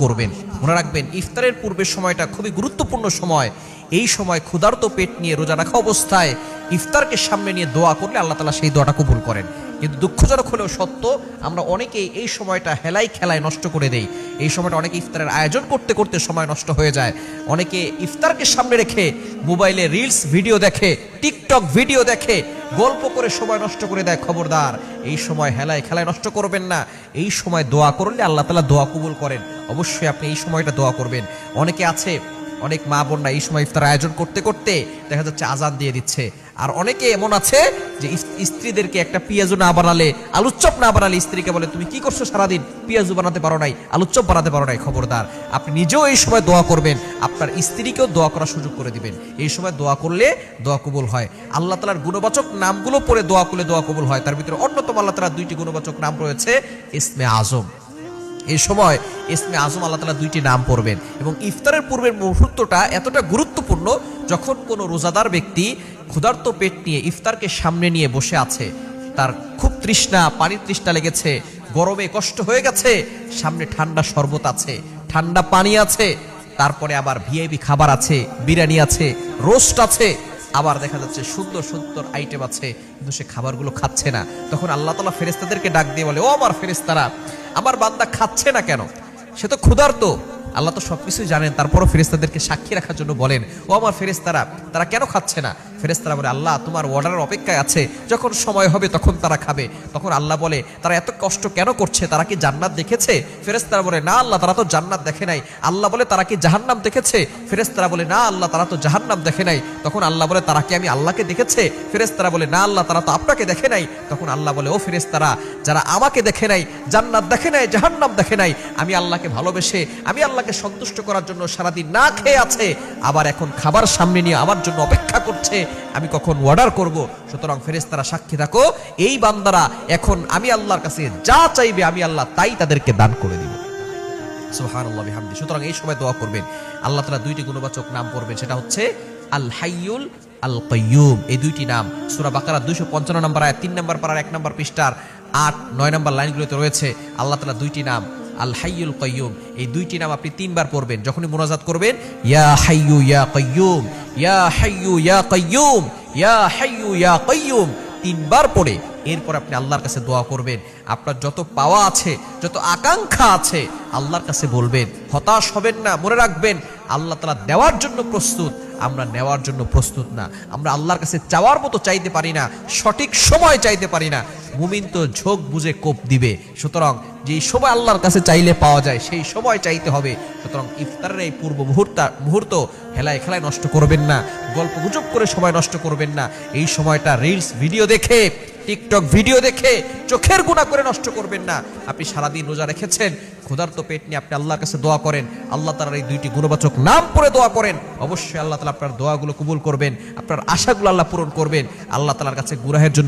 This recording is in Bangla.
করবেন। মনে রাখবেন, ইফতারের পূর্বের সময়টা খুবই গুরুত্বপূর্ণ সময়। এই সময় ক্ষুধার্ত পেট নিয়ে রোজা রাখা অবস্থায় ইফতারকে সামনে নিয়ে দোয়া করলে আল্লাহ তালা সেই দোয়াটা কবুল করেন। কিন্তু দুঃখজনক হলেও সত্য, আমরা অনেকেই এই সময়টা হেলাই খেলায় নষ্ট করে দেই। এই সময়টা অনেকে ইফতারের আয়োজন করতে করতে সময় নষ্ট হয়ে যায়। অনেকে ইফতারকে সামনে রেখে মোবাইলে রিলস ভিডিও দেখে, টিকটক ভিডিও দেখে গল্প করে সময় নষ্ট করে দেয় খবরদার। এই সময় হেলায় খেলায় নষ্ট করবেন না। এই সময় দোয়া করলে আল্লাহ তালা দোয়া কবুল করেন। অবশ্যই আপনি এই সময়টা দোয়া করবেন। অনেকে আছে অনেক মা বোনরা এই সময় ইফতার আয়োজন করতে করতে দেখা যাচ্ছে আজান দিয়ে দিচ্ছে। আর অনেকে এমন আছে যে স্ত্রীদেরকে একটা পিয়াজু না বানালে, আলুচপ না বানালে স্ত্রীকে বলে, তুমি কি করছ সারাদিন? পিয়াজু বানাতে পারো নাই, আলুচপ বানাতে পারো নাই, খবরদার। আপনি নিজেও এই সময় দোয়া করবেন, আপনার স্ত্রীকেও দোয়া করার সুযোগ করে দিবেন। এই সময় দোয়া করলে দোয়া কবুল হয়। আল্লাহ তালার গুণবাচক নামগুলো পরে দোয়া করলে দোয়া কবুল হয়। তার ভিতরে অন্যতম আল্লাহ তালার দুইটি গুণবাচক নাম রয়েছে, ইসমে আজম। এই সময় ইসমে আজম আল্লাহ তালা দুইটি নাম পড়বেন এবং ইফতারের পূর্বের মুহূর্তটা এতটা গুরুত্বপূর্ণ যখন কোনো রোজাদার ব্যক্তি ক্ষুধার্ত পেট নিয়ে ইফতারকে সামনে নিয়ে বসে আছে, তার খুব তৃষ্ণা, পানির তৃষ্ণা লেগেছে, গরমে কষ্ট হয়ে গেছে, সামনে ঠান্ডা শরবত আছে, ঠান্ডা পানি আছে, তারপরে আবার ভিআইপি খাবার আছে, বিরিয়ানি আছে, রোস্ট আছে আবার দেখা যাচ্ছে সুন্দর সুন্দর আইটেম আছে, কিন্তু সে খাবারগুলো খাচ্ছে না। তখন আল্লাহ তালা ফেরেস্তাদেরকে ডাক দিয়ে বলে, ও আমার ফেরেস্তারা আমার বান্দা খাচ্ছে না কেন? সে তো ক্ষুধার্ত। আল্লাহ তো সবকিছুই জানেন, তারপরও ফেরেস্তাদেরকে সাক্ষী রাখার জন্য বলেন, ও আমার ফেরেস্তারা তারা কেন খাচ্ছে না? ফেরেস্তারা বলে, আল্লাহ, তোমার অর্ডারের অপেক্ষায় আছে। যখন সময় হবে তখন তারা খাবে। তখন আল্লাহ বলে, তারা এত কষ্ট কেন করছে? তারা কি জান্নাত দেখেছে? ফেরেস্তারা বলে, না আল্লাহ, তারা তো জান্নাত দেখে নাই। আল্লাহ বলে, তারা কি জাহান্নাম দেখেছে? ফেরেস্তারা বলে, না আল্লাহ, তারা তো জাহান্নাম দেখে নাই। তখন আল্লাহ বলে, তারা কি আমি আল্লাহকে দেখেছে? ফেরেস্তারা বলে, না আল্লাহ, তারা তো আপনাকে দেখে নাই। তখন আল্লাহ বলে, ও ফেরেস্তারা যারা আমাকে দেখে নাই, জান্নাত দেখে নাই, জাহান্নাম দেখে নাই, আমি আল্লাহকে ভালোবেসে, আমি আল্লাহকে সন্তুষ্ট করার জন্য সারাদিন না খেয়ে আছে, আবার এখন খাবার সামনে নিয়ে আমার জন্য অপেক্ষা করছে। আমি কখন অর্ডার করব? সুতরাং ফেরেস্তারা সাক্ষী থাকো। এই বান্দারা এখন আমি আল্লাহর কাছে যা চাইবে আমি আল্লাহ তাই তাদেরকে দান করে দিব। বিহামদি। সুতরাং এই সময় দোয়া করবেন। আল্লাহ তাআলা দুইটি গুণবাচক নাম পড়বেন। সেটা হচ্ছে আল হাইয়ুল আল কাইয়ুম এই দুইটি নাম সূরা বাকারা 255 নম্বর আয়াত 3 নম্বর পারার 1 নম্বর পৃষ্ঠার 8 9 নম্বর লাইনগুলোতে রয়েছে আল্লাহ তাআলা দুইটি নাম আল হাইয়ুল কাইয়ুম। এই দুইটি নাম আপনি তিনবার পড়বেন। যখনই মোনাজাত করবেন, ইয়া হাইয়ু ইয়া কাইয়ুম। ইয়া হাইয়ু ইয়া কাইয়ুম ইয়া হাইয়ু ইয়া কাইয়ুম তিনবার পড়ে এরপর আপনি আল্লাহর কাছে দোয়া করবেন। আপনার যত পাওয়া আছে, যত আকাঙ্ক্ষা আছে, আল্লাহর কাছে বলবেন, হতাশ হবেন না, মনে রাখবেন, আল্লাহ তালা দেওয়ার জন্য প্রস্তুত, আমরা নেওয়ার জন্য প্রস্তুত না। আমরা আল্লাহর কাছে চাওয়ার মতো চাইতে পারি না, সঠিক সময় চাইতে পারি না। মুমিন তো ঝোঁক বুঝে কোপ দিবে। সুতরাং যেই সময় আল্লাহর কাছে চাইলে পাওয়া যায়, সেই সময় চাইতে হবে। সুতরাং ইফতারের এই পূর্ব মুহূর্ত মুহূর্ত হেলায় খেলায় নষ্ট করবেন না, গল্প গুজব করে সময় নষ্ট করবেন না। এই সময়টা রিলস, ভিডিও দেখে টিকটক ভিডিও দেখে চোখের গুণা করে নষ্ট করবেন না। আপনি সারাদিন রোজা রেখেছেন, ক্ষুধার্ত পেট নিয়ে আপনি আল্লাহর কাছে দোয়া করেন, আল্লাহ তালার এই দুইটি গুণবাচক নাম পড়ে দোয়া করেন, অবশ্যই আল্লাহ তালা আপনার দোয়াগুলো কবুল করবেন, আপনার আশাগুলো আল্লাহ পূরণ করবেন, আল্লাহ তালার কাছে গুরাহের জন্য